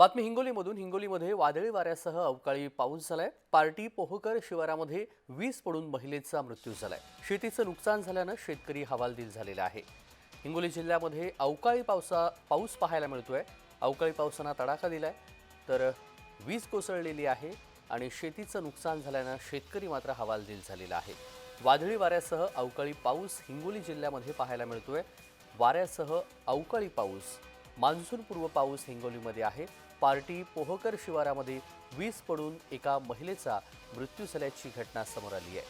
बातमी हिंगोलीमधून. हिंगोलीमध्ये वादळी वाऱ्यासह अवकाळी पाऊस झालाय. पार्टी पोहकर शिवारामध्ये वीज पडून महिलेचा मृत्यू झालाय. शेतीचं नुकसान झाल्यानं शेतकरी हवालदिल झालेला आहे. हिंगोली जिल्ह्यामध्ये अवकाळी पावसा पाऊस पाहायला मिळतोय. अवकाळी पावसानं तडाखा दिलाय. तर वीज कोसळलेली आहे आणि शेतीचं नुकसान झाल्यानं शेतकरी मात्र हवालदिल झालेला आहे. वादळी वाऱ्यासह अवकाळी पाऊस हिंगोली जिल्ह्यामध्ये पाहायला मिळतोय. वाऱ्यासह अवकाळी पाऊस मान्सूनपूर्व पाऊस हिंगोलीमध्ये आहे. पार्टी पोहकर शिवारामध्ये वीज पडून एका महिलेचा मृत्यू झाल्याची घटना समोर आली आहे.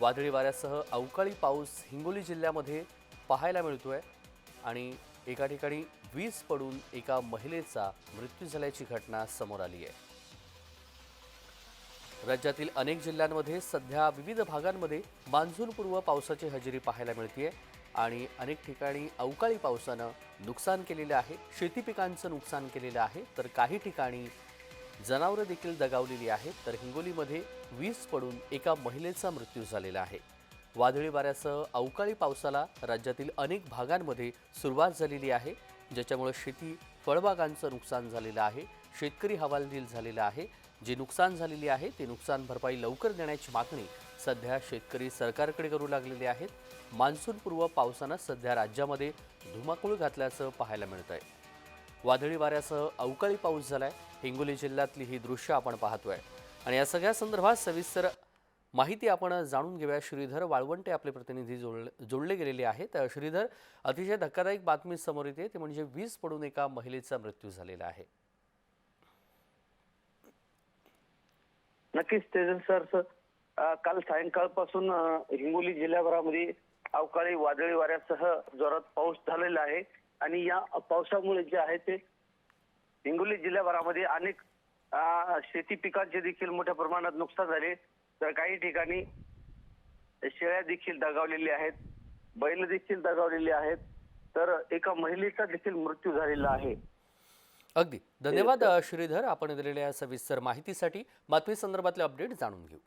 वादळी वाऱ्यासह अवकाळी पाऊस हिंगोली जिल्ह्यामध्ये पाहायला मिळतोय आणि एका ठिकाणी वीज पडून एका महिलेचा मृत्यू झाल्याची घटना समोर आली आहे. राज्यातील अनेक जिल्ह्यांमध्ये सध्या विविध भागांमध्ये मान्सूनपूर्व पावसाची हजेरी पाहायला मिळते आणि अनेक ठिकाणी अवकाळी पावसानं नुकसान केलेलं आहे शेती पिकांचं नुकसान केलेलं आहे तर काही ठिकाणी जनावरं देखील दगावलेली आहेत तर हिंगोलीमध्ये वीज पडून एका महिलेचा मृत्यू झालेला आहे. वादळी वाऱ्यासह अवकाळी पावसाला राज्यातील अनेक भागांमध्ये सुरुवात झालेली आहे ज्याच्यामुळे शेती फळबागांचं नुकसान झालेलं आहे शेतकरी हवालदिल झालेला आहे जे नुकसान झालेली आहे ते नुकसान भरपाई लवकर देण्याची मागणी सध्या शेतकरी सरकारकडे करू लागलेले आहेत मान्सूनपूर्व पावसानं सध्या राज्यामध्ये धुमाकूळ घातल्याचं पाहायला मिळत आहे वादळी वाऱ्यासह अवकाळी पाऊस झालाय. हिंगोली जिल्ह्यातली ही दृश्य आपण पाहतोय. आणि या सगळ्या संदर्भात सविस्तर माहिती आपण जाणून घेऊया. श्रीधर वाळवंटे आपले प्रतिनिधी जोडले जोडले गेलेले आहेत. श्रीधर अतिशय धक्कादायक बातमी समोर येते. ते म्हणजे वीज पडून एका महिलेचा मृत्यू झालेला आहे. नक्कीच तेजल सर काल सायंकाळपासून हिंगोली जिल्ह्याभरामध्ये अवकाळी वादळी वाऱ्यासह जोरात पाऊस झालेला आहे. आणि या पावसामुळे जे आहे ते हिंगोली जिल्ह्याभरामध्ये अनेक शेती पिकांचे देखील मोठ्या प्रमाणात नुकसान झाले तर काही ठिकाणी शेळ्या देखील दगावलेल्या आहेत बैल देखील दगावलेले आहेत. तर एका महिलेचा देखील मृत्यू झालेला आहे. अगदी. धन्यवाद श्रीधर. आपण दिलेल्या सविस्तर माहितीसाठी बातमी संदर्भातले अपडेट जाणून घेऊ.